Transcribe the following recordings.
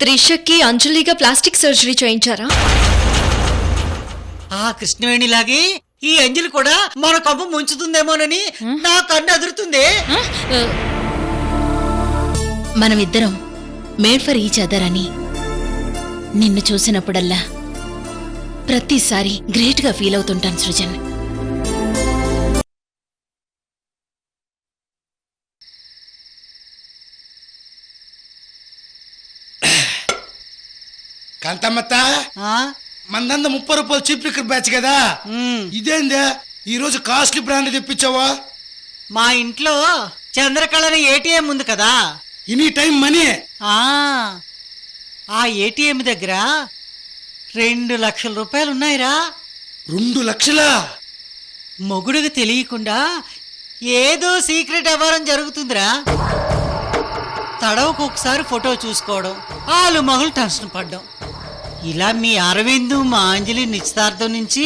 త్రిషకి అంజలిగా plastic surgery చేయించారా? ఆ కృష్ణవేణిలాగే ఈ అంజలి కూడా మన కొంప ముంచుతుందేమోనని నా కన్ను అదురుతుంది. మనమిద్దరం మేడ్ ఫర్ ఈచ్ అదర్ అని నిన్ను చూసినప్పుడల్లా ప్రతిసారి గ్రేట్గా ఫీల్ అవుతుంటాను సృజన్. కాంతమ్మత్త ఆ? మందంద ముప్పై రూపాయలు చీప్ లిక్కర్ బ్యాచ్ కదా. ఇదేందే? ఈ రోజు కాస్ట్లీ బ్రాండ్ తెప్పించావా? మా ఇంట్లో చంద్రకళని ఏటీఎం ఉంది కదా. Any time money. ఆ ఏటీఎం దగ్గర రెండు లక్షల రూపాయలు ఉన్నాయిరా. రెండు లక్షలా? మొగుడుకు తెలియకుండా ఏదో సీక్రెట్ వ్యవహారం జరుగుతుందిరా. తడవకు ఒకసారి ఫోటో చూసుకోవడం ఆలు మగులు టెన్షన్ పడ్డం. ఇలా మీ అరవింద్ మా అంజలి నిశ్చితార్థం నుంచి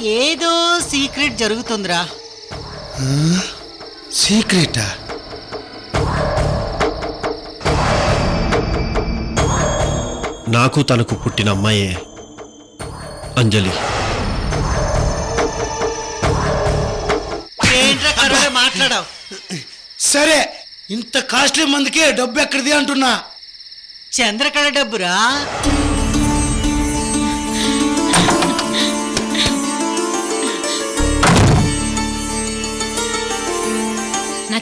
ఏదో సీక్రెట్ జరుగుతుందిరా. సీక్రెటా? నాకు తనకు పుట్టిన అమ్మాయే అంజలి. మాట్లాడావు? సరే ఇంత కాస్ట్లీ మందికే డబ్బు ఎక్కడిది అంటున్నా. చంద్రకళ డబ్బురా?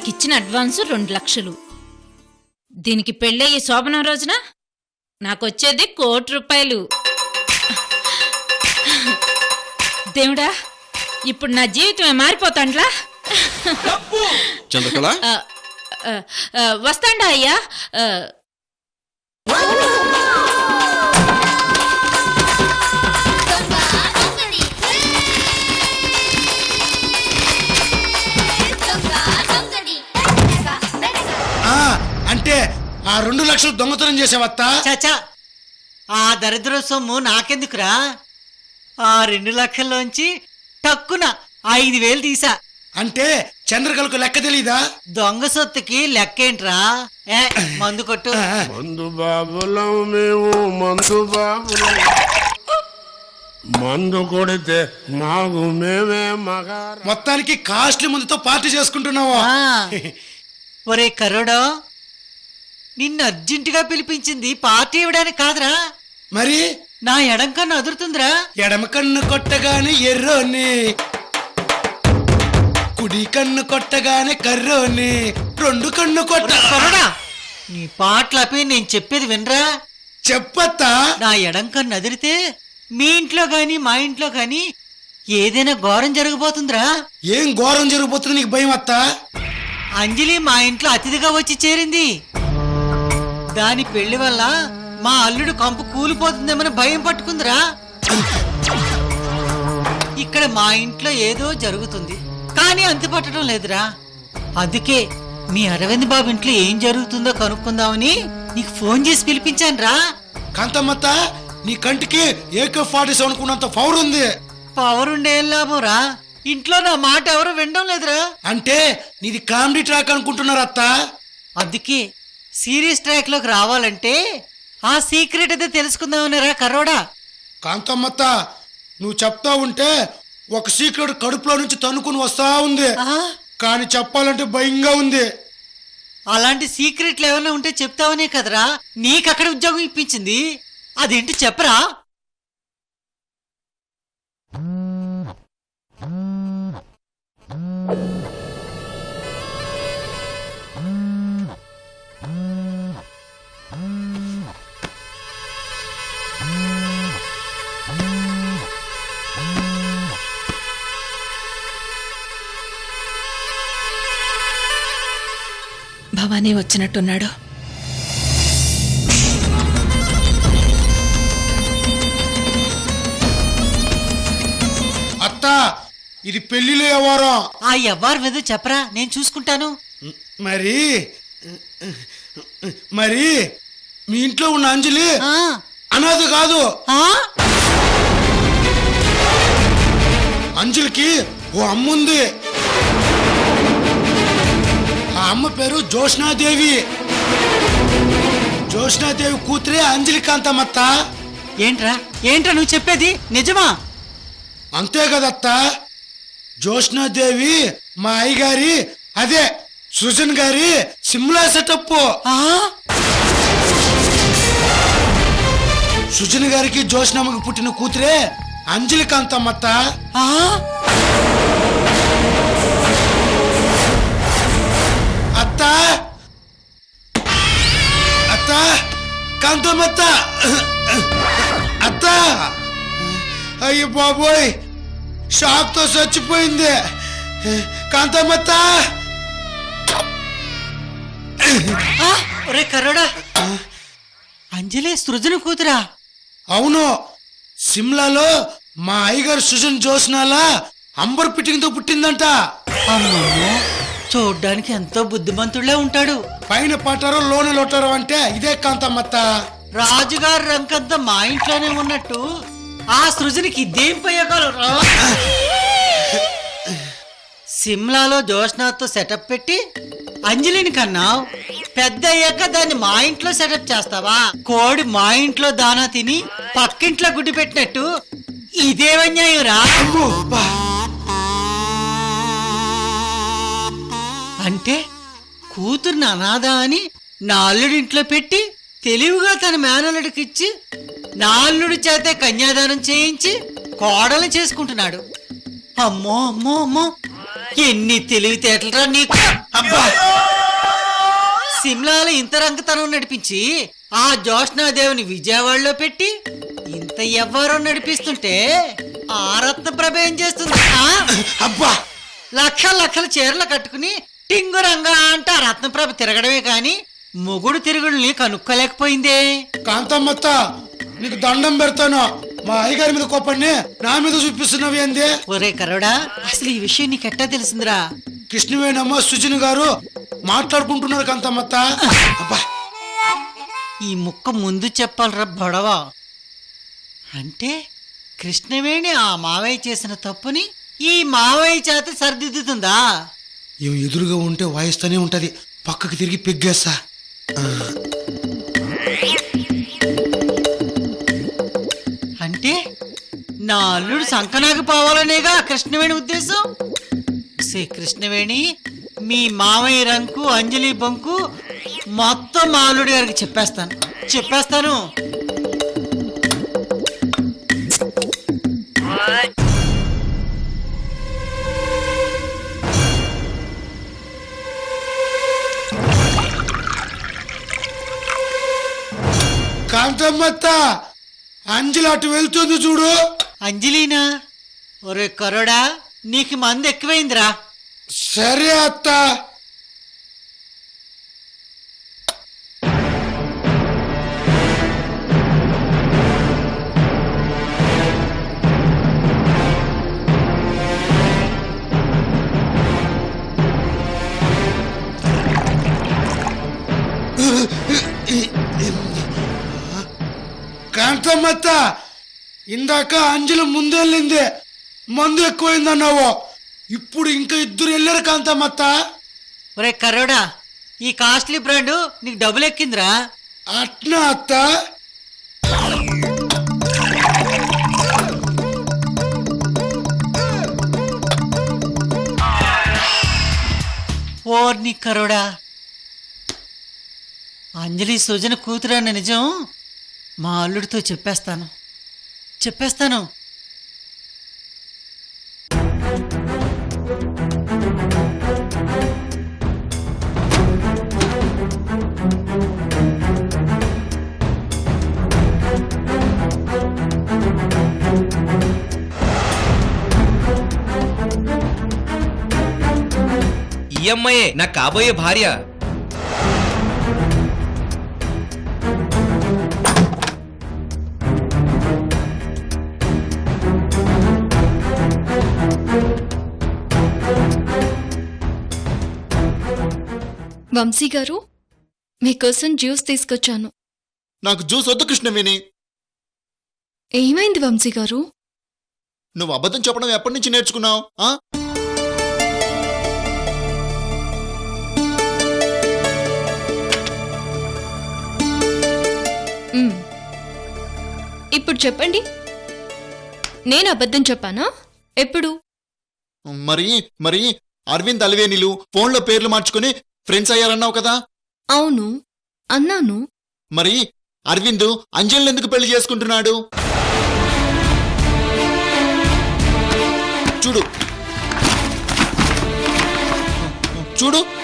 నాకిచ్చిన అడ్వాన్సు రెండు లక్షలు. దీనికి పెళ్ళయ్యే శోభనం రోజున నాకొచ్చేది కోటి రూపాయలు. దేవుడా ఇప్పుడు నా జీవితమే మారిపోతాండ్లా? చంద్రకళ? వస్తాండా అయ్యా? ఆ రెండు లక్షలు దొంగతనం చేసావత్తా? చచా ఆ దరిద్ర సొమ్ము నాకెందుకురా? ఆ రెండు లక్షల్లోంచి టక్కున ఐదు వేలు తీసా. అంటే చంద్రకళకు లెక్క తెలీదా? దొంగ సొత్తుకి లెక్కేంట్రా? ఏ మందు కొట్టు. మందు బాబులం మేము మందు బాబులం. మందు కొడితే మాకు మేమే మగార. మొత్తానికి కాస్ట్లీ మందితో పార్టీ చేసుకుంటున్నావా? ఆ, ఒరే కరోడో నిన్ను అర్జెంటుగా పిలిపించింది పార్టీ ఇవ్వడానికి కాదురా. మరి? నా ఎడం కన్ను అదురుతుందిరా. ఎడమ కన్ను కొట్టగానే ఎర్రోని. కుడి కన్ను కొట్టగానే కర్రోని. రెండు కన్ను కొట్ట కరోడా నీ పాటలపై నేను చెప్పేది వినరా? చెప్పత్తా. నా ఎడం కన్ను అదిరితే మీ ఇంట్లో గాని మా ఇంట్లో గాని ఏదైనా ఘోరం జరగబోతుందిరా. ఏం ఘోరం జరిగిపోతుంది నీకు భయం అత్తా అంజలి మా ఇంట్లో అతిథిగా వచ్చి చేరింది. దాని పెళ్ళి వల్ల మా అల్లుడు కంపు కూలిపోతుందేమని భయం పట్టుకుందిరా. ఇక్కడ మా ఇంట్లో ఏదో జరుగుతుంది కానీ అంతుపట్టడం లేదురా. అందుకే మీ అరవింద్ బాబు ఇంట్లో ఏం జరుగుతుందో కనుక్కుందామని నీకు ఫోన్ చేసి పిలిపించాను రా కాంతమ్మత్త నీ కంటికి ఏకే ఫార్టీ సెవెన్ కున్నంత పవర్ ఉంది. పవర్ ఉండే ఏం లాభం రా ఇంట్లో నా మాట ఎవరు వినడం లేదురా. అంటే నీది కామెడీ ట్రాక్ అనుకుంటున్నారు అత్త? అందుకే సీరియస్ ట్రాక్లోకి రావాలంటే ఆ సీక్రెట్ అయితే తెలుసుకుందామని రా కర్రోడా? కాంతమ్మత్త నువ్వు చెప్తా ఉంటే ఒక సీక్రెట్ కడుపులో నుంచి తన్నుకుని వస్తా ఉంది. కానీ చెప్పాలంటే భయంగా ఉంది. అలాంటి సీక్రెట్లు ఏమైనా ఉంటే చెప్తావనే కదరా. నీకు అక్కడ ఉద్యోగం ఇప్పించింది. అదేంటి చెప్పరా? భవానీ వచ్చినట్టున్నాడు. అత్త ఇది పెళ్ళిలో ఎవరో ఆ ఎవ్వరి మీద చెప్పరా నేను చూసుకుంటాను. మరి మరి మీ ఇంట్లో ఉన్న అంజలి ఆ, అనాథ కాదు. ఆ? అంజలికి ఓ అమ్ముంది. అమ్మ పేరు జోష్నాదేవి జోష్నాదేవి కూతురే అంజలి కాంతమ్మత్త ఏంట్రా? ఏంట్రా నువ్వు చెప్పేది? నిజమా? అంతే కదత్త. జోష్నాదేవి మా అయ్యగారి అదే సృజన్ గారి సిమ్లా సెటప్ సుజన్ గారికి జోష్నమ్మకి పుట్టిన కూతురే అంజలి అత్త? అత్త? కాంతమ్మత్త? అత్త? అయ్యో బాబోయ్ షాక్తో చచ్చిపోయింది. కాంతమ్మత్త! ఒరే కర్రోడా. అంజలి సృజన కూతురా. అవును సిమ్లాలో మా అయ్యగారు సుజన్ జోస్నాలా అంబర్ పిటింగ్తో పుట్టిందంట. అమ్మమ్మో చూడ్డానికి ఎంతో బుద్ధిమంతుడే ఉంటాడు. పైన పట్టారో లోన లొట్టారో అంటే ఇదే కాంతమ్మత్త. రాజుగారి రంకంతా మా ఇంట్లోనే ఉన్నట్టు ఆ సృజనికి ఇదేం ప్రయోగాలు? రా. సిమ్లాలో జోష్నాథ్తో సెటప్ పెట్టి అంజలిని కన్నావు. పెద్ద అయ్యాక దాన్ని మా ఇంట్లో సెటప్ చేస్తావా? కోడి మా ఇంట్లో దానా తిని పక్కింట్లో గుడ్డి పెట్టినట్టు. ఇదేమన్యాయం రా? అంటే కూతుర్ని అనాథ అని నా అల్లుడింట్లో పెట్టి తెలివిగా తన మేనల్లుడికి ఇచ్చి నా అల్లుడి చేతే కన్యాదానం చేయించి కోడలు చేసుకుంటున్నాడు. అమ్మో అమ్మో అమ్మో. ఎన్ని తెలివితేటలరా నీకు. అబ్బా. సిమ్లాలో ఇంత రంగతనం నడిపించి ఆ జోష్నాదేవిని విజయవాడలో పెట్టి ఇంత ఎవ్వరో నడిపిస్తుంటే ఆ రత్నప్రభ ఏం చేస్తుంది? అబ్బా. లక్షల లక్షల చీరలు కట్టుకుని టింగురంగా అంట రత్నప్రభ తిరగడమే కాని మొగుడు తిరుగుల్ని కనుక్కోలేకపోయిందే. కాంతమ్మత్త నీకు దండం పెడతాను. మా అయ్యగారి మీద కోపాన్ని నా మీద చూపిస్తున్నవి ఏంది? ఒరే కరోడా అసలు ఈ విషయం నీకెట్టా తెలిసిందిరా? కృష్ణవేణమ్మ సుజన్ గారు మాట్లాడుకుంటున్నారు కాంతమ్మత్త అబ్బా. ఈ ముక్క ముందు చెప్పాలరా బొడవ. అంటే కృష్ణవేణి ఆ మావయ్య చేసిన తప్పుని ఈ మావయ్య చేత సరిదిద్దుతుందా? ఇవి ఎదురుగా ఉంటే వాయిస్తూనే ఉంటుంది. పక్కకి తిరిగి పెగ్గేస్తా. అంటే నా అల్లుడు సంకనాకి పోవాలనేగా కృష్ణవేణి ఉద్దేశం? సే కృష్ణవేణి మీ మామయ్య రంకు అంజలి బంకు మొత్తం మా అల్లుడి గారికి చెప్పేస్తాను. చెప్పేస్తాను. కాంతమ్మత్త అంజలి అటు వెళ్తుంది చూడు. అంజలినా ఒరే కరోడా నీకు మంది ఎక్కువైందిరా. సరే అత్త. కాంతమ్మత్త ఇందాక అంజలి ముందెళ్ళింది. మందు ఎక్కువైందన్నావు. ఇప్పుడు ఇంకా ఇద్దరు వెళ్ళారు కాంతమ్మత్త ఒరే కరోడా ఈ కాస్ట్లీ బ్రాండ్ నీకు డబ్బులు ఎక్కిందిరా. అట్నా అత్త? ఓర్ని కరోడా. అంజలి సుజన కూతురన్న నిజం? మా అల్లుడితో చెప్పేస్తాను. చెప్పేస్తాను. ఈ అమ్మాయే నా కాబోయే భార్య. వంశీ గారు మీకోసం జ్యూస్ తీసుకొచ్చాను. నాకు జ్యూస్ వద్దు కృష్ణవేణి. ఏమైంది వంశీ గారు? నువ్వు అబద్ధం చెప్పడం ఎప్పటి నుంచి నేర్చుకున్నావు ఆ? మ్. ఇప్పుడు చెప్పండి. నేను అబద్ధం చెప్పానా? ఎప్పుడు? మరి మరి అరవింద్ అలివేనిలు ఫోన్లో పేర్లు మార్చుకుని ఫ్రెండ్స్ అయ్యారన్నావు కదా? అవును. అన్నాను. మరి అరవింద్ అంజలిని ఎందుకు పెళ్ళి చేసుకుంటున్నాడు? చూడు. చూడు. చూడు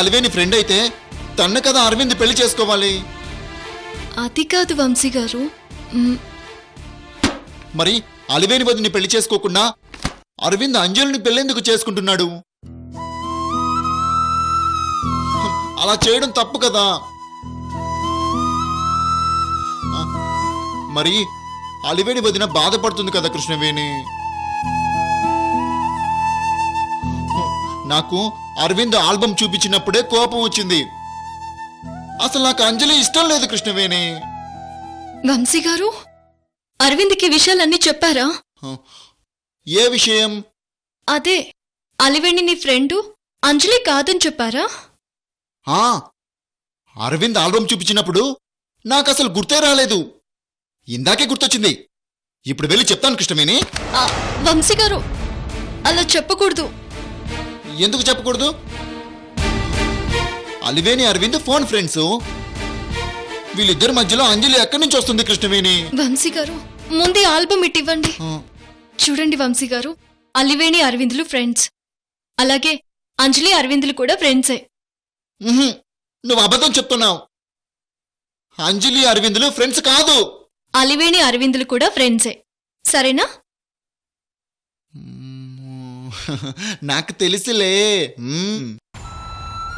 అలివేని ఫ్రెండ్ అయితే తన్ను కదా అరవింద్ పెళ్ళి చేసుకోవాలి. అది కాదు వంశీ గారు. మ్, మరి అలివేని వదిని పెళ్ళి చేసుకోకుండా అరవింద్ అంజలిని పెళ్ళెందుకు చేసుకుంటున్నాడు? అలా చేయడం తప్పు కదా. మరి అలివేని వదిన బాధపడుతుంది కదా కృష్ణవేణి? నాకు అరవింద్ ఆల్బమ్ చూపించినప్పుడే కోపం వచ్చింది. అసలు నాకు అంజలి ఇష్టం లేదు కృష్ణవేణి. వంశీ గారు అరవింద్కి విషయాలన్నీ చెప్పారా? ఏ విషయం? అదే అలివేణి నీ ఫ్రెండు అంజలి కాదని చెప్పారా? ఆ, అరవింద్ ఆల్బమ్ చూపించినప్పుడు నాకు అసలు గుర్తే రాలేదు. ఇందాకే గుర్తొచ్చింది. ఇప్పుడు వెళ్ళి చెప్తాను కృష్ణమేని ఆ, వంశీ గారు అలా చెప్పకూడదు. ఎందుకు చెప్పకూడదు? Aliveni Aravind phone friends. వీళ్ళిద్దరి మధ్యలో అంజలి ఎక్కడి నుంచి వస్తుంది కృష్ణవేణి? వంశీ గారు ముందే ఆల్బమ్ ఇట్టివ్వండి ఆ, చూడండి వంశీ గారు అలివేణి అరవిందులు ఫ్రెండ్స్. అలాగే అంజలి అరవిందులు కూడా ఫ్రెండ్సే. నువ్వు అబద్ధం చెప్తున్నావు. అంజలి అరవిందులు ఫ్రెండ్స్ కాదు. అలివేణి అరవిందులు కూడా ఫ్రెండ్సే. సరేనా. నాకు తెలిసిలే.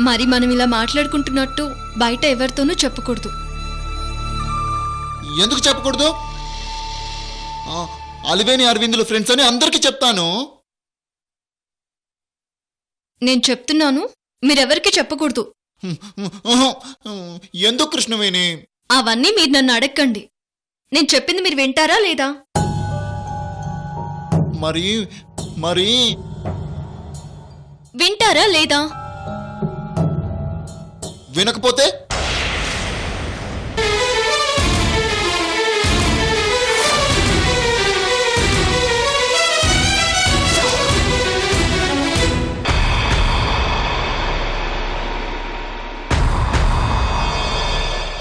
మరి మనం ఇలా మాట్లాడుకుంటున్నట్టు బయట ఎవరితోనూ చెప్పకూడదు. ఎందుకు చెప్పకూడదు? అలివేని అరవిందులు ఫ్రెండ్స్ అని అందరికీ చెప్తాను. నేను చెప్తున్నాను మీరెవరికి చెప్పకూడదు. ఎందుకు కృష్ణవేణి? అవన్నీ మీరు నన్ను అడగండి నేను చెప్పింది మీరు వింటారా లేదా? మరి మరి వింటారా లేదా? వినకపోతే?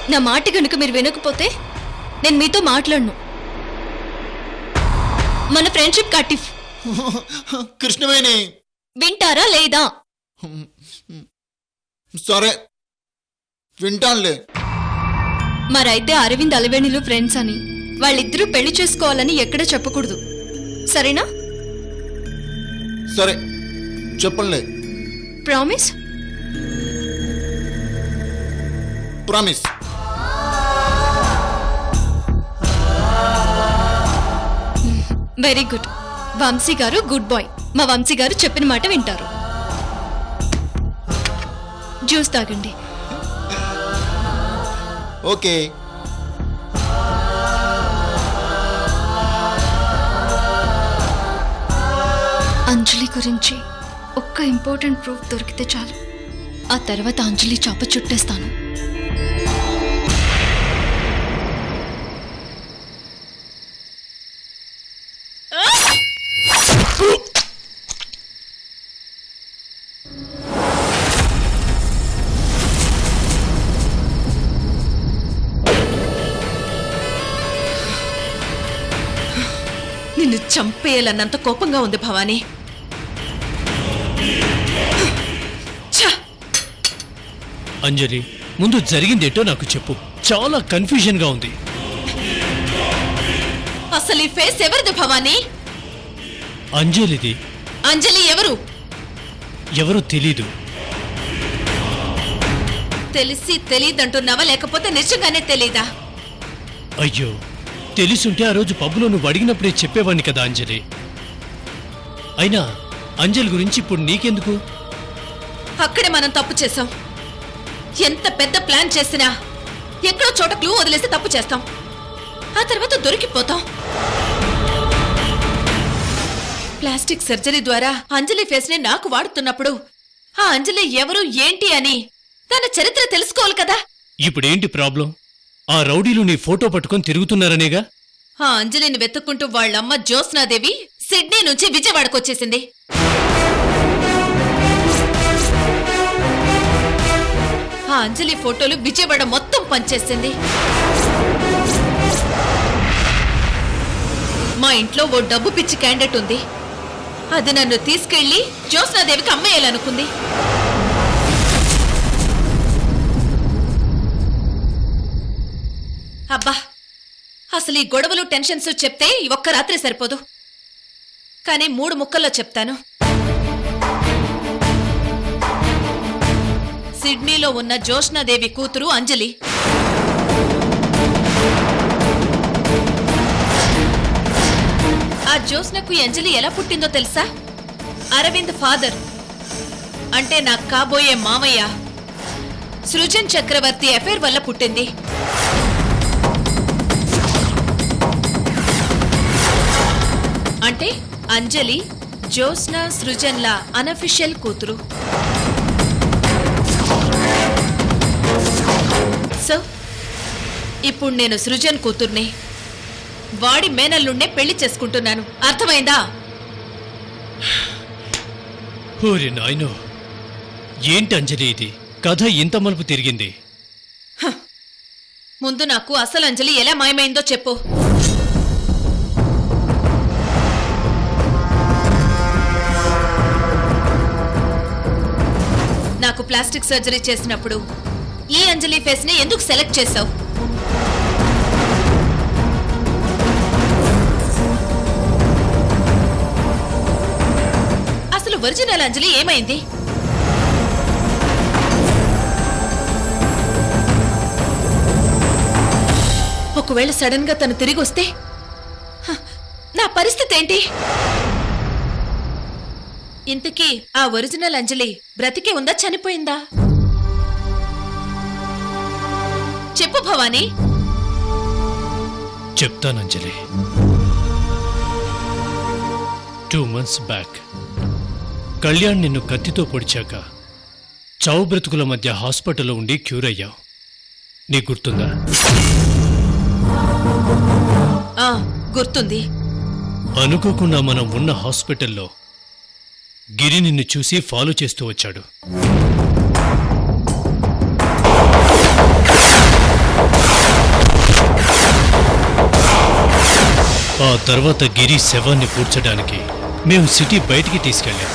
నా మాట గనుక మీరు వినకపోతే నేను మీతో మాట్లాడను. మన ఫ్రెండ్షిప్ కట్టిఫ్. కృష్ణవేణి వింటారా లేదా? సరే వింటానులే. మరైతే అరవింద్ అలవేణిలు ఫ్రెండ్స్ అని వాళ్ళిద్దరూ పెళ్ళి చేసుకోవాలని ఎక్కడ చెప్పకూడదు. సరేనా? సరే చెప్పండి promise promise very good Vamsi గారు గుడ్ బాయ్ మా వంశీ గారు చెప్పిన మాట వింటారు. జ్యూస్ తాగండి. ఓకే. అంజలి గురించి ఒక్క ఇంపార్టెంట్ ప్రూఫ్ దొరికితే చాలు. ఆ తర్వాత అంజలి చాప చుట్టేస్తాను. చంపేయాలన్నంత కోపంగా ఉంది భవానీ! అంజలి ముందు జరిగిందేంటో నాకు చెప్పు. చాలా కన్ఫ్యూజన్గా ఉంది. అసలు ఈ ఫేస్ ఎవరిది భవానీ? అంజలిది. అంజలి ఎవరు? ఎవరో తెలీదు. తెలిసి తెలియదంటున్నావా లేకపోతే నిజంగానే తెలీదా? అయ్యో తెలిసుంటే ఆ రోజు పబ్బులో నువ్వు అడిగినప్పుడే చెప్పేవాడిని కదా అంజలి. అయినా అంజలి గురించి ఇప్పుడు నీకెందుకు? అక్కడే మనం తప్పు చేసాం ఎంత పెద్ద ప్లాన్ చేసినా ఎక్కడో చోట క్లూ వదిలేస్తే తప్పు చేస్తాం. ఆ తర్వాత దొరికిపోతాం. ప్లాస్టిక్ సర్జరీ ద్వారా అంజలి ఫేస్ని నాకు వాడుతున్నప్పుడు ఆ అంజలి ఎవరు ఏంటి అని తన చరిత్ర తెలుసుకోవాలి కదా. ఇప్పుడేంటి ప్రాబ్లం? ఆ రౌడీలు నీ ఫోటో పట్టుకొని తిరుగుతున్నారనేగా? ఆ అంజలిని వెతుక్కుంటూ వాళ్ళమ్మ జ్యోత్స్నాదేవి సిడ్నీ నుంచి విజయవాడకొచ్చేసింది ఆ అంజలి ఫోటోలు విజయవాడ మొత్తం పనిచేసింది మా ఇంట్లో ఓ డబ్బు పిచ్చి క్యాండిడేట్ ఉంది. అది నన్ను తీసుకెళ్ళి జ్యోత్స్నాదేవికి అమ్మేయాలనుకుంది. అబ్బా అసలు ఈ గొడవలు టెన్షన్స్ చెప్తే ఒక్క రాత్రి సరిపోదు. కానీ మూడు ముక్కల్లో చెప్తాను. సిడ్నీలో ఉన్న జోష్నాదేవి కూతురు అంజలి. ఆ జ్యోత్స్నకు అంజలి ఎలా పుట్టిందో తెలుసా? అరవింద్ ఫాదర్ అంటే నాకు కాబోయే మామయ్య సృజన్ చక్రవర్తి అఫైర్ వల్ల పుట్టింది. అంటే అంజలి జ్యోత్స్న సృజన్ల అనఫిషియల్ కూతురు. సో ఇప్పుడు నేను సృజన్ కూతుర్ని. వాడి మేనల్లుండే పెళ్ళి చేసుకుంటున్నాను. అర్థమైందా? ఓరి నాయనో ఏంటి అంజలి ఇది? కథ ఇంత మలుపు తిరిగింది. ముందు నాకు అసలు అంజలి ఎలా మాయమైందో చెప్పు. ప్లాస్టిక్ సర్జరీ చేసినప్పుడు ఈ అంజలి ఫేస్ని ఎందుకు సెలెక్ట్ చేశావు? అసలు ఒరిజినల్ అంజలి ఏమైంది? ఒకవేళ సడన్గా తను తిరిగి వస్తే నా పరిస్థితి ఏంటి? ఇంతకీ ఆ ఒరిజినల్ అంజలి బ్రతికే ఉందా చనిపోయిందా? చెప్పు భవానీ. చెప్తాను Anjali. Two months back Kalyan నిన్ను కత్తితో పొడిచాక చావు బ్రతుకుల మధ్య హాస్పిటల్లో ఉండి క్యూర్ అయ్యావు. నీ గుర్తుందా? ఆ గుర్తుంది. అనుకోకుండా మనం ఉన్న హాస్పిటల్లో గిరి నిన్ను చూసి ఫాలో చేస్తూ వచ్చాడు. ఆ తర్వాత గిరి శవాన్ని పూడ్చడానికి మేము సిటీ బయటికి తీసుకెళ్ళాం.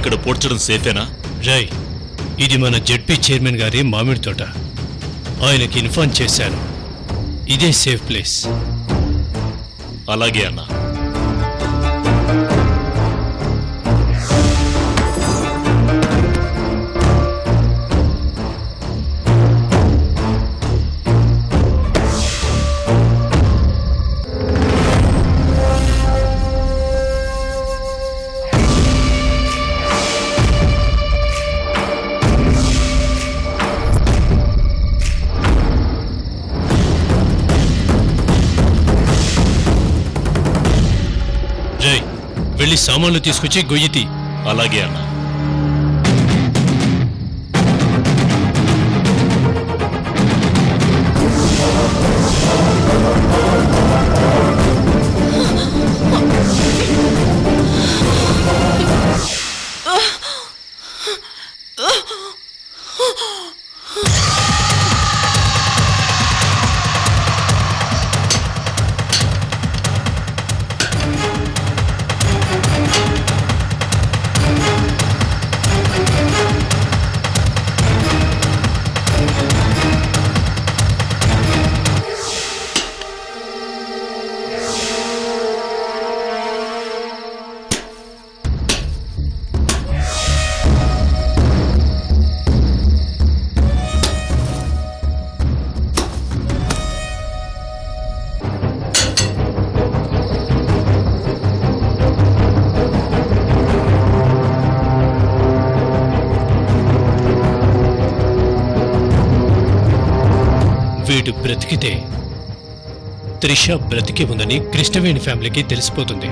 ఇక్కడ పొడ్చడం సేఫేనా? రై ఇది మన జడ్పీ చైర్మన్ గారి మామిడి తోట. ఆయనకి ఇన్ఫార్మ్ చేశాను. ఇదే సేఫ్ ప్లేస్. అలాగే అన్నా. సామాన్లు తీసుకొచ్చి గొయ్యితి. అలాగే అన్నా. వీడు బ్రతికితే త్రిష బ్రతికి ఉందని కృష్ణవేణి ఫ్యామిలీకి తెలిసిపోతుంది.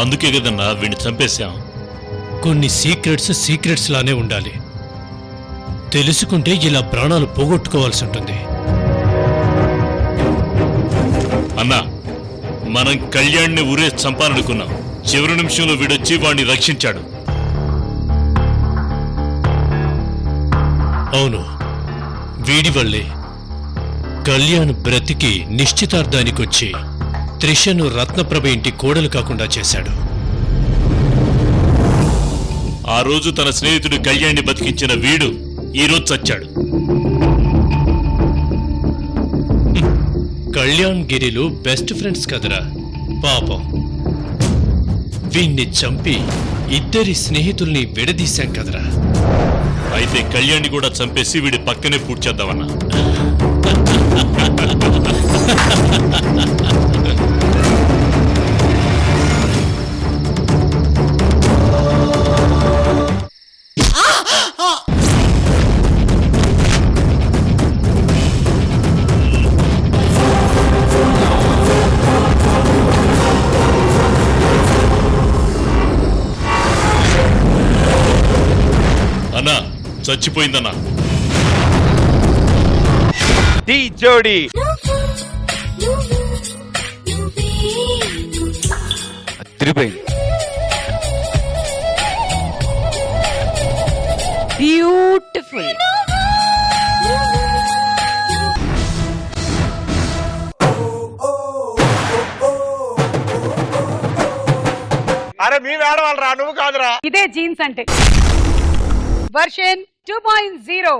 అందుకే కదన్నా వీడిని చంపేశాం. కొన్ని సీక్రెట్స్ సీక్రెట్స్ లానే ఉండాలి. తెలుసుకుంటే ఇలా ప్రాణాలు పోగొట్టుకోవాల్సి ఉంటుంది. అన్నా మనం కళ్యాణ్ని ఊరే చంపాలనుకున్నాం. చివరి నిమిషంలో వీడొచ్చి వాడిని రక్షించాడు. అవును వీడి వల్లే కళ్యాణ్ బ్రతికి నిశ్చితార్థానికొచ్చి త్రిషను రత్నప్రభ ఇంటి కోడలు కాకుండా చేశాడు. ఆ రోజు తన స్నేహితుడు కళ్యాణ్ని బతికించిన వీడు ఈ రోజు చచ్చాడు. కళ్యాణ్ గిరిలు బెస్ట్ ఫ్రెండ్స్ కదరా పాపం. వీణ్ణి చంపి ఇద్దరి స్నేహితుల్ని విడదీశాం కదరా. అయితే కళ్యాణ్ని కూడా చంపేసి వీడి పక్కనే పూడ్చేద్దామన్నా. అన్నా చచ్చిపోయిందన్నా. టీ జోడి. తిరిపోయింది బ్యూటిఫుల్ అరే మీ ఆడవాళ్ళరా నువ్వు కాదురా. ఇదే జీన్స్ అంటే. Version two point zero